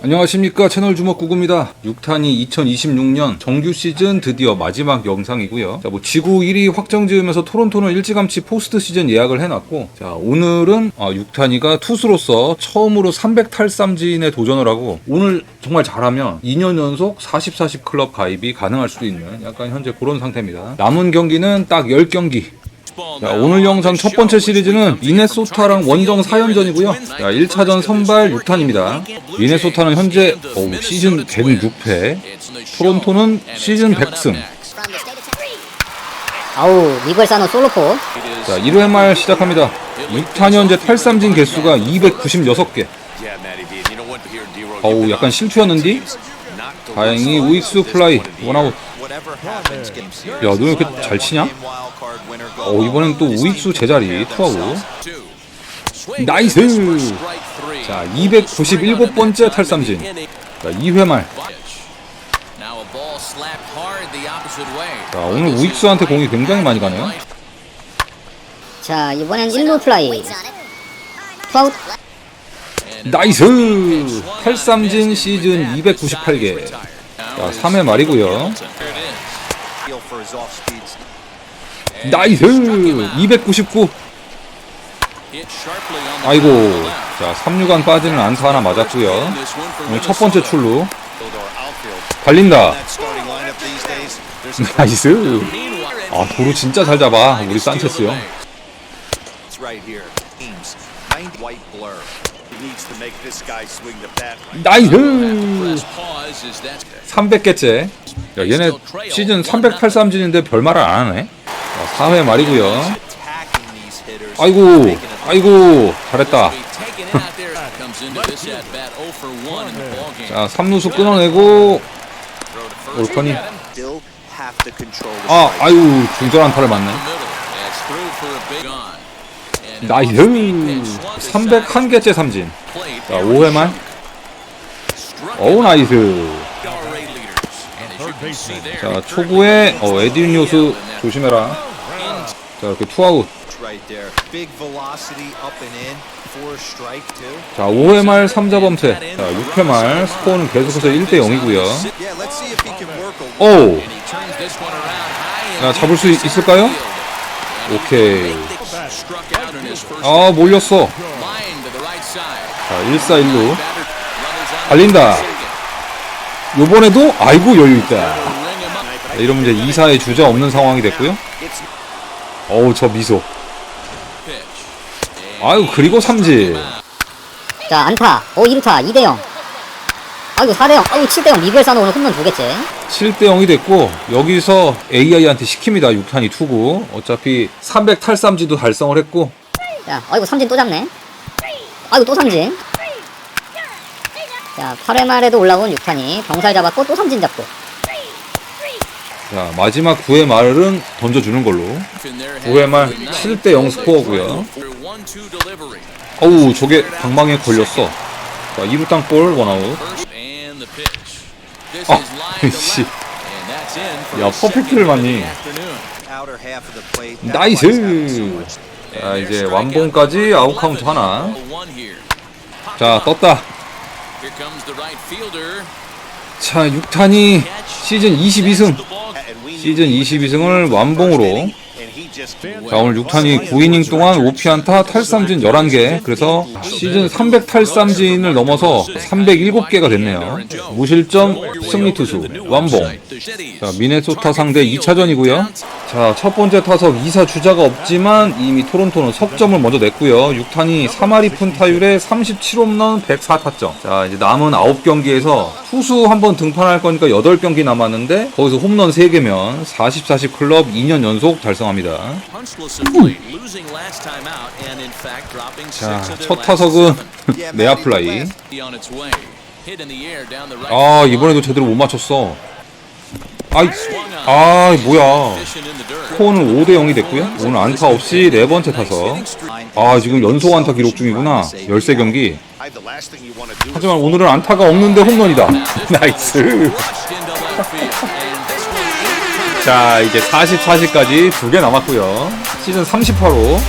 안녕하십니까. 채널 주먹구구입니다. 6탄이 2026년 정규 시즌 드디어 마지막 영상이고요. 자, 뭐 지구 1위 확정 지으면서 토론토는 일찌감치 포스트 시즌 예약을 해놨고 자 오늘은 아, 6탄이가 투수로서 처음으로 300 탈삼진에 도전을 하고 오늘 정말 잘하면 2년 연속 40, 40 클럽 가입이 가능할 수도 있는 약간 현재 그런 상태입니다. 남은 경기는 딱 10경기 자, 오늘 영상 첫 번째 시리즈는 미네소타랑 원정 4연전이고요. 자, 1차전 선발 6탄입니다. 미네소타는 현재 어우, 시즌 106패, 토론토는 시즌 100승. 아우 미구엘사노 솔로포 자, 1회 말 시작합니다. 6탄 현재 탈삼진 개수가 296개. 어우, 약간 실투였는디? 다행히 우익수 플라이, 원아웃. 야, 너 왜 이렇게 잘 치냐? 어, 이번엔 또 우익수 제자리 투하고. 나이스! 자, 297번째 탈삼진. 자, 2회 말. 자, 오늘 우익수한테 공이 굉장히 많이 가네요. 자 이번엔 1루 플라이 투아웃 나이스! 탈삼진 시즌 298개. 자, 3회 말이고요. 나이스! 299. 아이고. 자, 3루간 빠지는 안타 하나 맞았고요. 오늘 첫 번째 출루. 달린다. 나이스. 아, 도루 진짜 잘 잡아. 우리 산체스 형. 나이스! 300개째. 야, 얘네 시즌 383진인데 별말을 안 하네. 자, 4회 말이고요. 아이고, 아이고, 잘했다. 자, 3루수 끊어내고 올커니. 아, 아유, 중전 안타를 맞네. 나이스! 301개째 삼진. 자, 5회 말. 어우, 나이스. 자, 초구에 어, 에디윈 요수 조심해라. 자, 이렇게 투아웃. 자, 5회 말 3자 범퇴. 자, 6회 말 스코어는 계속해서 1대 0이고요. 오! 자, 잡을 수 있- 있을까요? 오케이. 아, 몰렸어. 자, 1사 1루. 달린다. 요번에도 아이고 여유 있다. 자, 이러면 이제 2사의 주자 없는 상황이 됐고요. 어우, 저 미소. 아유, 그리고 삼진. 자 안타. 오 2루타. 2대0 아이고 4대0 아이고 7대0 미구엘사노 오늘 홈런 2개째 7대 0이 됐고 여기서 AI한테 시킵니다. 6탄이 투구. 어차피 300 탈삼지도 달성을 했고. 자 아이고 삼진 또 잡네. 아이고 또 삼진. 자 8회 말에도 올라온 6탄이 병살 잡았고 또 삼진 잡고 자, 마지막 9회 말은 던져주는 걸로. 9회 말 7대 0 스코어고요. 어우, 저게 방망이에 걸렸어. 자, 2루 땅볼 원아웃. 아, 씨. 야, 퍼펙트를 맞니? 나이스! 자, 이제 완봉까지 아웃 카운트 하나. 자, 떴다. 자, 6탄이 시즌 22승. 시즌 22승을 완봉으로. 자, 오늘 6탄이 9이닝 동안 5피안타 탈삼진 11개. 그래서 시즌 300 탈삼진을 넘어서 307개가 됐네요. 무실점 승리 투수 완봉. 자, 미네소타 상대 2차전이고요. 자, 첫 번째 타석 2사 주자가 없지만 이미 토론토는 석점을 먼저 냈고요. 6탄이 3할이 푼 타율에 37홈런 104타점. 자, 이제 남은 9경기에서 투수 한번 등판할 거니까 8경기 남았는데 거기서 홈런 3개면 40, 40 클럽 2년 연속 달성합니다. 자, 첫 타석은 내야 플라이. 아, 아, 이번에도 제대로 못 맞췄어. 아이, 아, 뭐야. 스코어는 5대 0이 됐고요. 오늘 안타 없이 네 번째 타석. 아, 지금 연속 안타 기록 중이구나. 13경기. 하지만 오늘은 안타가 없는데 홈런이다. 나이스. 자 이제 44시까지 두 개 남았고요. 시즌 38호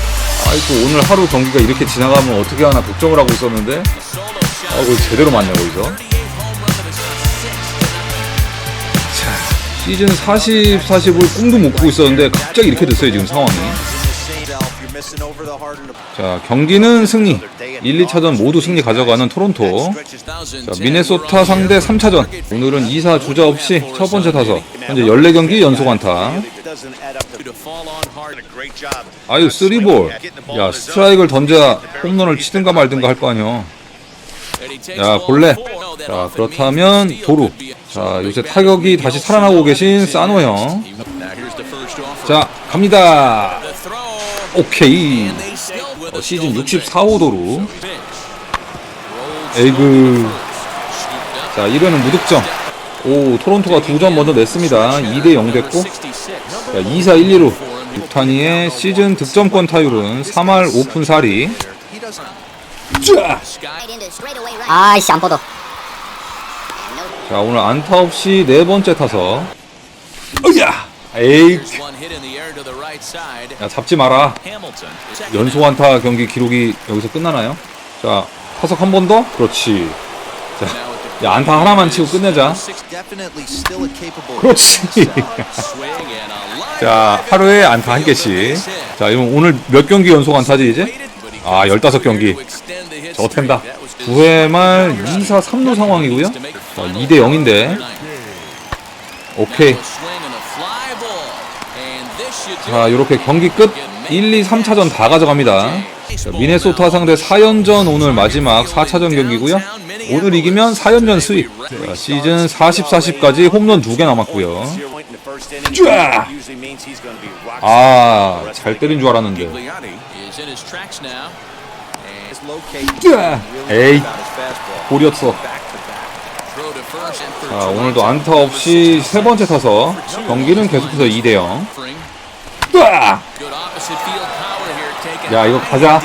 아이고 오늘 하루 경기가 이렇게 지나가면 어떻게 하나 걱정을 하고 있었는데 아이고 제대로 맞네 거기서. 자 시즌 40, 40을 꿈도 못 꾸고 있었는데 갑자기 이렇게 됐어요 지금 상황이. 자 경기는 승리. 1, 2차전 모두 승리 가져가는 토론토. 자, 미네소타 상대 3차전. 오늘은 2사 주자 없이 첫 번째 타석. 현재 14경기 연속 안타. 아유 쓰리볼. 야 스트라이크를 던져야 홈런을 치든가 말든가 할 거 아니야. 야 볼래? 자 그렇다면 도루. 자 요새 타격이 다시 살아나고 계신 사노 형 자 갑니다 오케이. 어, 시즌 64, 5도루 에이그. 자 1회는 무득점. 오 토론토가 두 점 먼저 냈습니다. 2대 0 됐고. 자 2사 1, 2루 육타니의 시즌 득점권 타율은 3할 5푼 4리. 자, 아이씨 안 뻗어 자 오늘 안타 없이 네 번째 타석. 으야 에이 야 잡지 마라. 연속 안타 경기 기록이 여기서 끝나나요? 자 타석 한 번 더? 그렇지. 자, 야 안타 하나만 치고 끝내자. 그렇지. 자 하루에 안타 한 개씩. 자 이건 오늘 몇 경기 연속 안타지 이제? 아 15경기. 저거 팬다. 9회 말 2사 3루 상황이고요. 자 2대 0인데. 오케이 자 이렇게 경기 끝 1, 2, 3차전 다 가져갑니다. 자, 미네소타 상대 4연전 오늘 마지막 4차전 경기고요. 오늘 이기면 4연전 수입 자, 시즌 40, 40까지 홈런 2개 남았고요. 아잘 때린 줄 알았는데. 에이 볼이었어. 자 오늘도 안타 없이 세 번째 타석 경기는 계속해서 2대 0 야 이거 가자.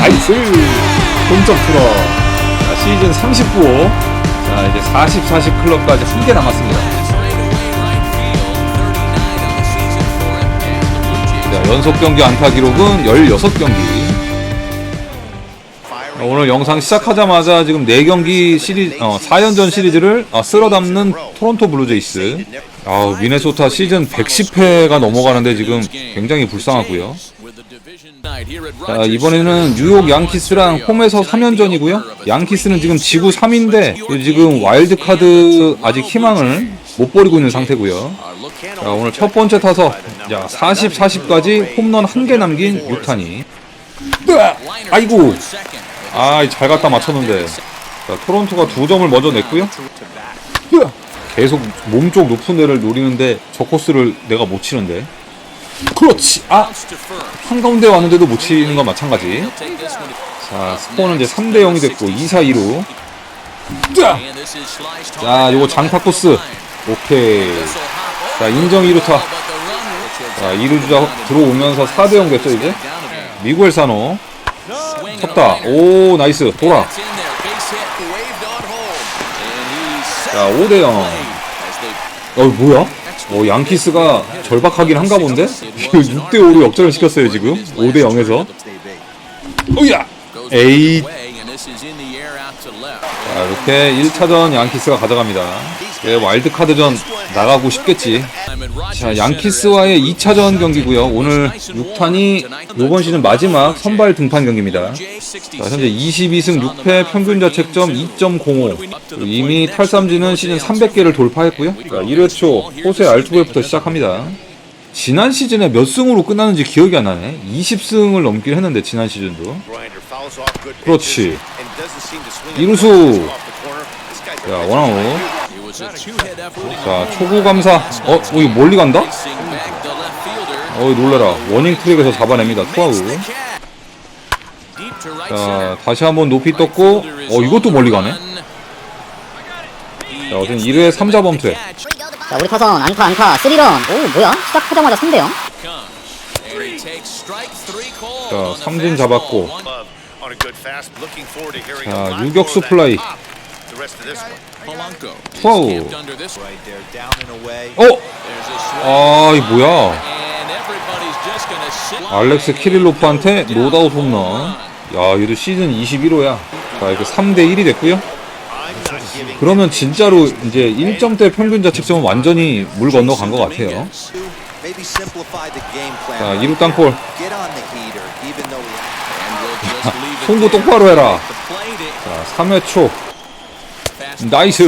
나이스! 동점 풀어. 자, 시즌 39호. 자 이제 40, 40 클럽까지 한 개 남았습니다. 자, 연속 경기 안타 기록은 16경기 오늘 영상 시작하자마자 지금 4경기 시리즈, 어, 4연전 시리즈를 어, 쓸어 담는 토론토 블루제이스. 아 미네소타 시즌 110회가 넘어가는데 지금 굉장히 불쌍하고요. 자, 이번에는 뉴욕 양키스랑 홈에서 3연전이고요. 양키스는 지금 지구 3인데 지금 와일드카드 아직 희망을 못 버리고 있는 상태고요. 자, 오늘 첫 번째 타석 자, 40, 40까지 홈런 한 개 남긴 유탄이. 아이고. 아, 잘 갖다 맞췄는데. 자, 토론토가 두 점을 먼저 냈고요. 계속 몸쪽 높은 데를 노리는데 저 코스를 내가 못 치는데. 그렇지. 아, 한가운데 왔는데도 못 치는 건 마찬가지. 자, 스코어는 이제 3대 0이 됐고 2, 4, 2로. 자, 자, 요거 장타 코스. 오케이. 자, 인정 2루타. 자, 2루 주자 들어오면서 4대 0 됐죠, 이제. 미구엘 사노. 쳤다. 오, 나이스. 돌아. 자, 5대 0. 어, 뭐야? 어, 양키스가 절박하긴 한가 본데? 6대 5로 역전을 시켰어요, 지금. 5대 0에서. 으야! 에이. 자, 이렇게 1차전 양키스가 가져갑니다. 예, 와일드카드전 나가고 싶겠지. 자, 양키스와의 2차전 경기고요. 오늘 6탄이 이번 시즌 마지막 선발 등판 경기입니다. 자, 현재 22승 6패 평균 자책점 2.05. 이미 탈삼진은 시즌 300개를 돌파했고요. 자, 1회 초 호세 알투베부터 시작합니다. 지난 시즌에 몇 승으로 끝나는지 기억이 안 나네. 20승을 넘긴 했는데 지난 시즌도. 그렇지. 이루수. 자, 원아웃. 자, 초구 감사. 어, 어, 이거 멀리 간다? 어이, 놀래라. 워닝 트랙에서 잡아냅니다. 투아웃. 자, 다시 한번 높이 떴고, 어, 이것도 멀리 가네. 자, 어쨌든 1회 3자 범퇴. 자 우리 타선 안타 안타 3런 오 뭐야 시작하자마자 3대0 자, 삼진 잡았고. 자, 유격수 플라이. 투아웃. 어? 아, 이 뭐야? 알렉스 키릴로프한테 노다웃 홈런. 야, 얘도 시즌 21호야. 자, 이렇게 3대 1이 됐고요. 그러면 진짜로 이제 1점대 평균 자책점은 완전히 물 건너간 것 같아요. 자, 2루 땅볼. 송구 똑바로 해라. 자, 3회 초. 나이스.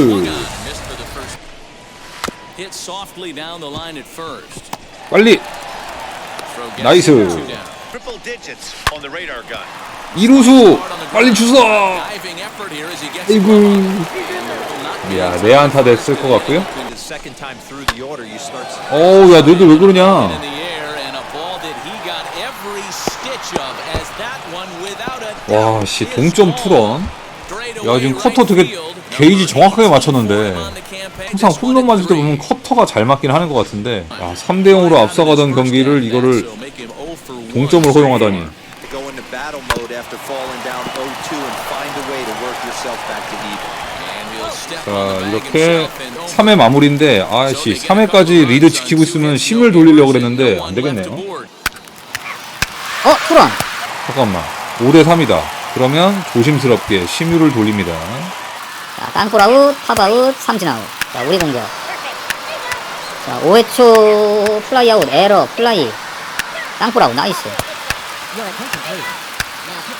빨리. 나이스. 2루수. 빨리 gets 아이고. 야, 내 안타 됐을 것 같고요. 어우, 야, 너희들 왜 그러냐. 와, 씨, 동점. 투런. 야, 지금 커터 되게. 게이지 정확하게 맞췄는데. 항상 홈런 맞을 때 보면. 커터가 잘 맞긴 하는 것 같은데 야, 3대 0으로 앞서가던 경기를 이거를 So make him 0 for 1 동점으로 허용하다니 to go into battle mode after falling down 0-2 and find a way to work yourself back to even. And he'll step 자 이렇게 himself and 3회 마무리인데 아씨 3회까지 리드 지키고 있으면 심을 돌리려고 그랬는데 안 되겠네요 어 투런 잠깐만 5대 3이다 그러면 조심스럽게 심유를 돌립니다 자 땅볼 아웃 팝 아웃 삼진 아웃 자 우리 공격. 자 5회 초 플라이 아웃 에러 플라이. 땅볼 아웃 나이스.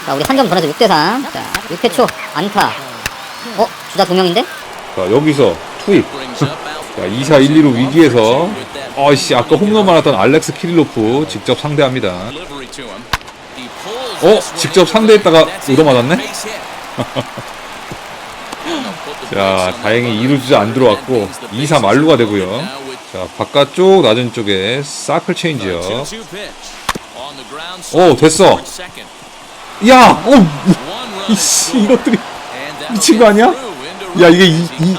자 우리 한점더 내서 6대3 자 6회 초 안타. 어 주자 두 명인데? 자 여기서 투입. 자 2사 1, 2루 위기에서 아씨 아까 홈런 많았던 알렉스 키릴로프 직접 상대합니다. 어? 직접 상대했다가 얻어 맞았네? 자 다행히 2루 주자 안 들어왔고 2사 만루가 되고요 자 바깥쪽 낮은 쪽에 사클 체인지요 오, 됐어. 야! 어! 이씨 이것들이 미친 거 아니야? 야, 이게 이- 이-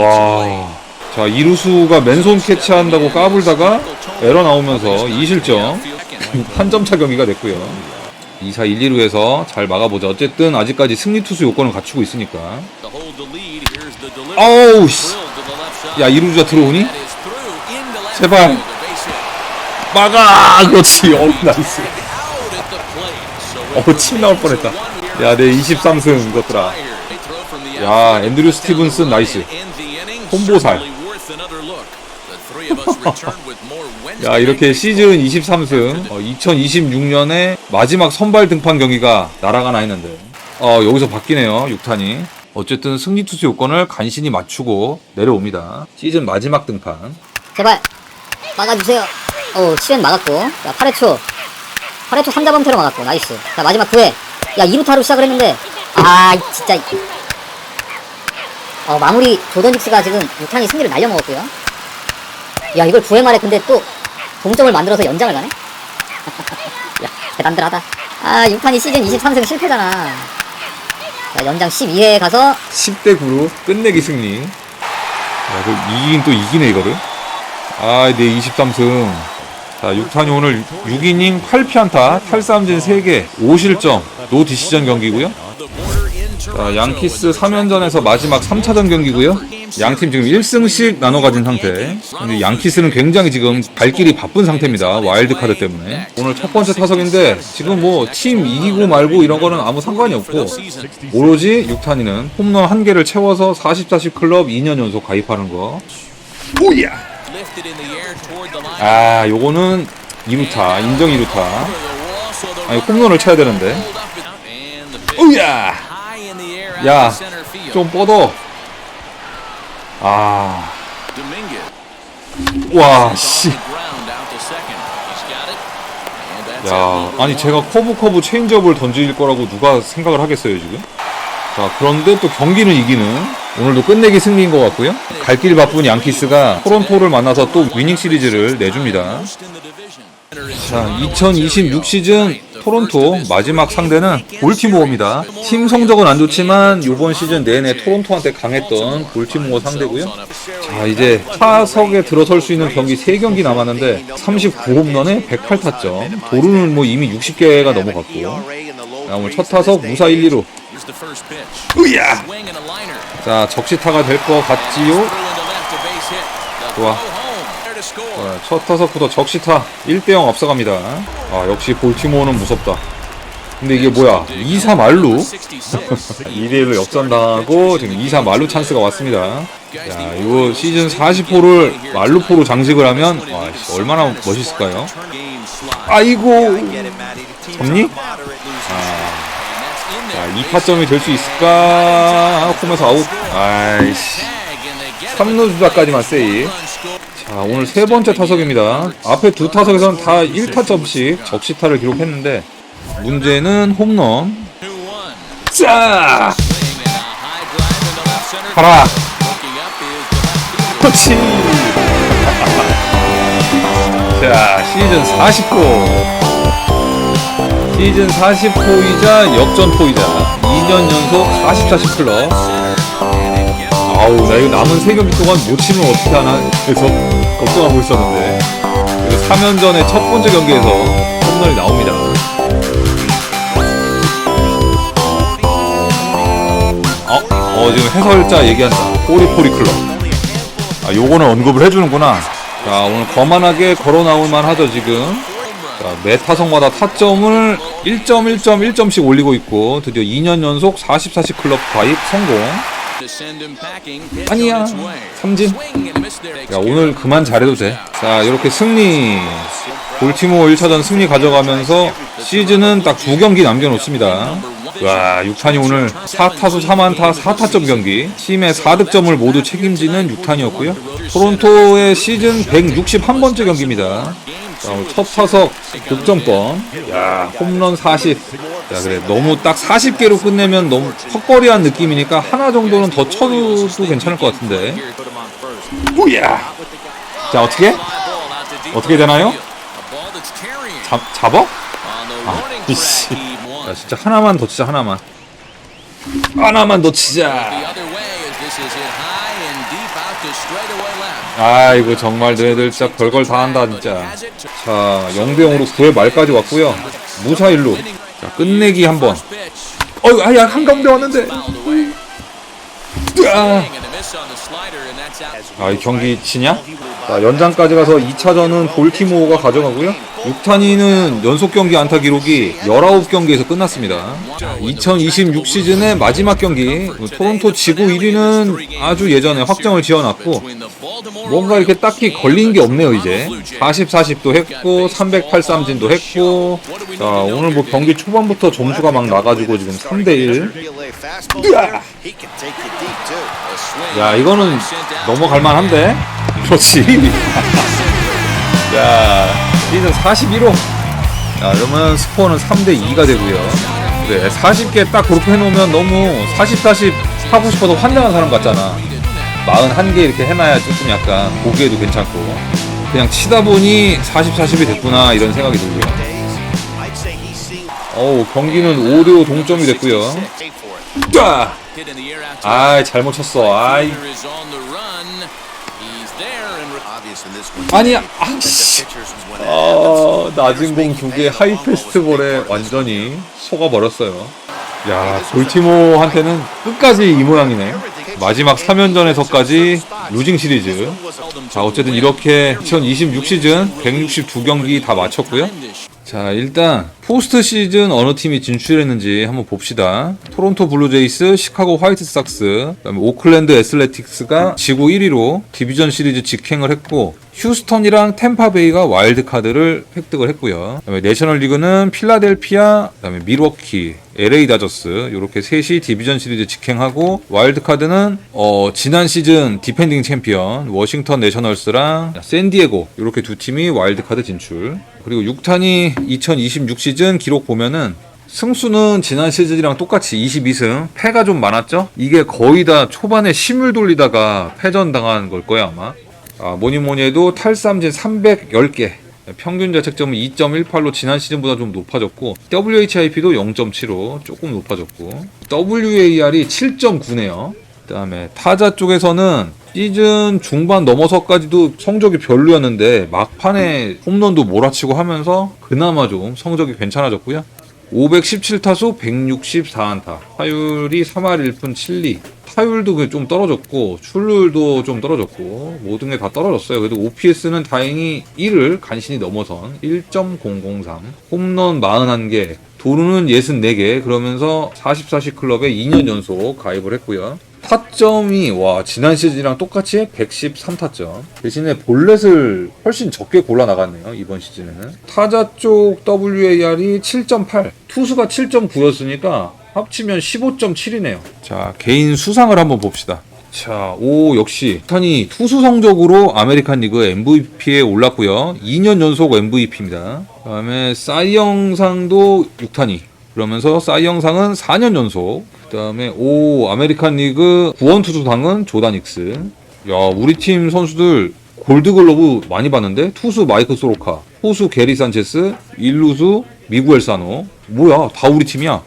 와. 자, 이루수가 맨손 캐치한다고 까불다가 에러 나오면서 2실점. 한 점 차 경기가 됐고요. 2사 1, 2루에서 잘 막아보자. 어쨌든 아직까지 승리 투수 요건을 갖추고 있으니까. 아우 씨. 야, 이루주자 들어오니? 제발. 막아! 그렇지. 어, 나이스. 어, 침 나올 뻔했다. 야, 내 23승 이것들아. 야, 앤드류 스티븐슨 나이스. 홈보살. 야, 이렇게 시즌 23승, 어, 2026년에 마지막 선발 등판 경기가 날아가나 했는데, 어, 여기서 바뀌네요, 6탄이. 어쨌든 승리 투수 요건을 간신히 맞추고 내려옵니다. 시즌 마지막 등판. 제발 막아주세요. 어 7회 막았고. 자 8회 초. 8회 초 3자 범퇴로 막았고. 나이스. 자 마지막 9회. 야 2루타로 시작을 했는데. 아 진짜. 어 마무리 조던직스가 지금 6탄이 승리를 날려먹었고요. 야 이걸 9회 말에 근데 또 동점을 만들어서 연장을 가네 야 대단들하다 아 6탄이 시즌 23승 실패잖아 자 연장 12회에 가서 10대 9로 끝내기 승리. 야, 그 이긴 또 이기네 이거를. 아, 네 23승. 자, 6탄이 오늘 6이닝 8피안타, 탈삼진 3개, 5실점, 노 디시전 경기고요. 자, 양키스 3연전에서 마지막 3차전 경기고요. 양팀 지금 1승씩 나눠 가진 상태. 근데 양키스는 굉장히 지금 갈 길이 바쁜 상태입니다. 와일드 카드 때문에. 오늘 첫 번째 타석인데 지금 뭐 팀 이기고 말고 이런 거는 아무 상관이 없고 오로지 6탄이는 홈런 한 개를 채워서 40-40 클럽 2년 연속 가입하는 거. 오야. 아, 요거는 2루타, 인정 2루타. 아니, 홈런을 쳐야 되는데. 오야. 야, 좀 뻗어. 아, 와, 씨. 야, 아니 제가 커브 커브 체인지업을 던질 거라고 누가 생각을 하겠어요 지금? 자, 그런데 또 경기는 이기는 오늘도 끝내기 승리인 것 같고요. 갈 길 바쁜 양키스가 토론토를 만나서 또 위닝 시리즈를 내줍니다. 자, 2026 시즌 토론토 마지막 상대는 볼티모어입니다. 팀 성적은 안 좋지만 이번 시즌 내내 토론토한테 강했던 볼티모어 상대고요. 자, 이제 타석에 들어설 수 있는 경기 3경기 남았는데 39홈런에 108타점. 도루는 뭐 이미 60개가 넘어갔고. 자, 오늘 첫 타석 무사 1, 2루. 으야! 자, 적시타가 될 것 같지요? 좋아. 자, 첫 타석부터 적시타 1대0 앞서갑니다. 아, 역시 볼티모어는 무섭다. 근데 이게 뭐야 2사 말루 66. 2대1로 역전당하고 지금 2사 말루 찬스가 왔습니다 야 이거 시즌 40호를 말루포로 장식을 하면 와, 씨, 얼마나 멋있을까요. 아이고 접니? losing. 자 2타점이 될 수 있을까 홈에서 아웃 아이씨 3루 주자까지만 세이 자 오늘 세 번째 타석입니다. 앞에 두 타석에서는 다 1타점씩 적시타를 기록했는데 문제는 홈런. 자! 가라! 그렇지 자 시즌 40호 시즌 40호이자 역전포이자 2년 연속 40, 40 클럽 아우 나 이거 남은 3경기 동안 못 치면 어떻게 하나 해서 걱정하고 있었는데. 그리고 3연전의 첫 번째 경기에서 홈런이 나옵니다. 어? 어 지금 해설자 얘기한다. 포리포리 클럽. 아 요거는 언급을 해주는구나. 자 오늘 거만하게 걸어 나올만 하죠 지금. 자, 매 타석마다 타점을 1점, 1점, 1점씩 올리고 있고 드디어 2년 연속 40, 40 클럽 가입 성공 아니야 삼진. 야 오늘 그만 잘해도 돼자 이렇게 승리. 볼티모어 1차전 승리 가져가면서 시즌은 딱 두 경기 남겨놓습니다. 와 6탄이 오늘 4타수 3안타 4타점 경기. 팀의 4득점을 모두 책임지는 6탄이었고요. 토론토의 시즌 161번째 경기입니다. 자, 오늘 첫 타석 득점권. 야 홈런 40 야 그래 너무 딱 40개로 끝내면 너무 헛거리한 느낌이니까 하나 정도는 더 쳐도 괜찮을 것 같은데 뭐야 자 어떻게 어떻게 되나요? 잡, 잡어? 아, 이씨. 야, 진짜 하나만 더 치자, 하나만. 하나만 더 치자. 아, 이거 정말 너희들 진짜 별걸 다 한다, 진짜. 자, 0대0으로 9회 말까지 왔고요. 무사 1루. 자, 끝내기 한 번. 어이, 아, 야, 한가운데 왔는데. 아, 아, 이 경기 치냐? 자, 연장까지 가서 2차전은 볼티모어가 가져가고요. 6탄이는 연속 경기 안타 기록이 19경기에서 끝났습니다. 2026 시즌의 마지막 경기, 토론토 지구 1위는 아주 예전에 확정을 지어놨고, 뭔가 이렇게 딱히 걸린 게 없네요, 이제. 40, 40도 했고, 383진도 했고, 자, 오늘 뭐 경기 초반부터 점수가 막 나가지고 지금 3대1. Relay fastball there. He can take you deep too. 야, 이거는 넘어갈 만한데? 그렇지. 야, 시즌 41호. 자, 이러면 스코어는 3대2가 되고요. 그래, 40개 딱 그렇게 해놓으면 너무 40, 40 하고 싶어서 환장한 사람 같잖아. 41개 이렇게 해놔야 조금 약간 보기에도 괜찮고. 그냥 치다 보니 40, 40이 됐구나, 이런 생각이 들고요. 어우, 경기는 5대5 동점이 됐고요. 자! 아이, 잘못 쳤어. 아이. 아니야, The 아씨. 아, 낮은 공 두 개 하이 페스트볼에 완전히 속아버렸어요. 야, 볼티모어한테는 끝까지 이 모양이네. 마지막 3연전에서까지 루징 시리즈. 자, 어쨌든 이렇게 2026 시즌 162경기 다 마쳤고요. 자, 일단 포스트 시즌 어느 팀이 진출했는지 한번 봅시다. 토론토 블루제이스, 시카고 화이트삭스, 그다음에 오클랜드 애슬레틱스가 지구 1위로 디비전 시리즈 직행을 했고 휴스턴이랑 템파베이가 와일드 카드를 획득을 했고요. 그다음에 내셔널 리그는 필라델피아, 그다음에 밀워키, LA 다저스 이렇게 셋이 디비전 시리즈 직행하고 와일드 카드는 어, 지난 시즌 디펜딩 챔피언 워싱턴 내셔널스랑 샌디에고 이렇게 두 팀이 와일드 카드 진출. 그리고 6탄이 2026 시즌 기록 보면은 승수는 지난 시즌이랑 똑같이 22승, 패가 좀 많았죠? 이게 거의 다 초반에 심을 돌리다가 패전 당한 걸 거예요, 아마. 아, 뭐니 뭐니 해도 탈삼진 310개. 평균 자책점은 2.18로 지난 시즌보다 좀 높아졌고 WHIP도 0.75 조금 높아졌고 WAR이 7.9네요. 그다음에 타자 쪽에서는 시즌 중반 넘어서까지도 성적이 별로였는데 막판에 홈런도 몰아치고 하면서 그나마 좀 성적이 괜찮아졌고요. 517타수 164안타. 타율이 3할 1푼 7리. 타율도 그좀 떨어졌고 출루율도 좀 떨어졌고 모든 게 다 떨어졌어요. 그래도 OPS는 다행히 1을 간신히 넘어선 1.003 홈런 41개. 도루는 64개. 그러면서 44시 클럽에 2년 연속 가입을 했고요. 타점이 와 지난 시즌이랑 똑같이 113타점 대신에 볼넷을 훨씬 적게 골라 나갔네요 이번 시즌에는 타자 쪽 WAR이 7.8 투수가 7.9였으니까 합치면 15.7이네요 자 개인 수상을 한번 봅시다 자, 오, 역시. 탄이 투수 성적으로 아메리칸 리그 MVP에 올랐고요 2년 연속 MVP입니다. 그 다음에 싸이영상도 6탄이. 그러면서 싸이영상은 4년 연속. 그 다음에, 오, 아메리칸 리그 구원 투수상은 조단 익스. 야, 우리 팀 선수들 골드글러브 많이 봤는데? 투수 마이크 소로카, 호수 게리 산체스, 일루수 미구엘 사노. 뭐야, 다 우리 팀이야.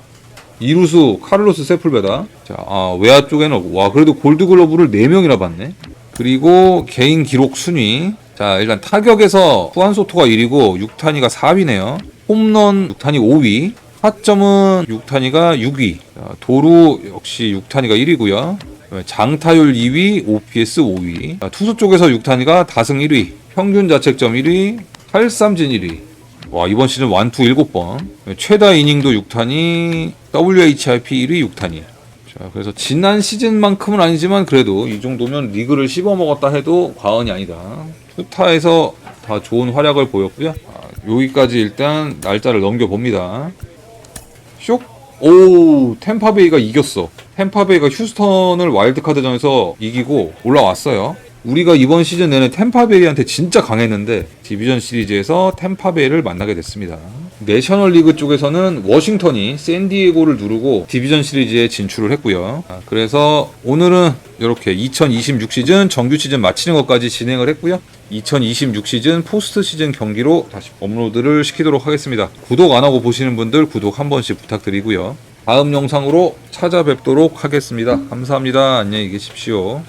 이루수 카를로스 세풀베다. 자, 아, 외야 쪽에는 와 그래도 골드글러브를 4명이나 받네. 그리고 개인 기록 순위. 자, 일단 타격에서 후안소토가 1위고 6타니가 4위네요. 홈런 6타니 5위. 타점은 6타니가 6위. 자, 도루 역시 6타니가 1위고요. 장타율 2위, OPS 5위. 자, 투수 쪽에서 6타니가 다승 1위, 평균 자책점 1위, 탈삼진 1위. 와 이번 시즌 완투 7번 최다 이닝도 6타니 WHIP 1위 6타니 자 그래서 지난 시즌만큼은 아니지만 그래도 이 정도면 리그를 씹어 먹었다 해도 과언이 아니다 투타에서 다 좋은 활약을 보였고요 아, 여기까지 일단 날짜를 넘겨봅니다 쇽! 오 템파베이가 이겼어 템파베이가 휴스턴을 와일드카드전에서 이기고 올라왔어요 우리가 이번 시즌 내내 템파베이한테 진짜 강했는데 디비전 시리즈에서 템파베이를 만나게 됐습니다. 내셔널리그 쪽에서는 워싱턴이 샌디에고를 누르고 디비전 시리즈에 진출을 했고요. 아, 그래서 오늘은 이렇게 2026 시즌 정규 시즌 마치는 것까지 진행을 했고요. 2026 시즌 포스트 시즌 경기로 다시 업로드를 시키도록 하겠습니다. 구독 안 하고 보시는 분들 구독 한 번씩 부탁드리고요. 다음 영상으로 찾아뵙도록 하겠습니다. 감사합니다. 안녕히 계십시오.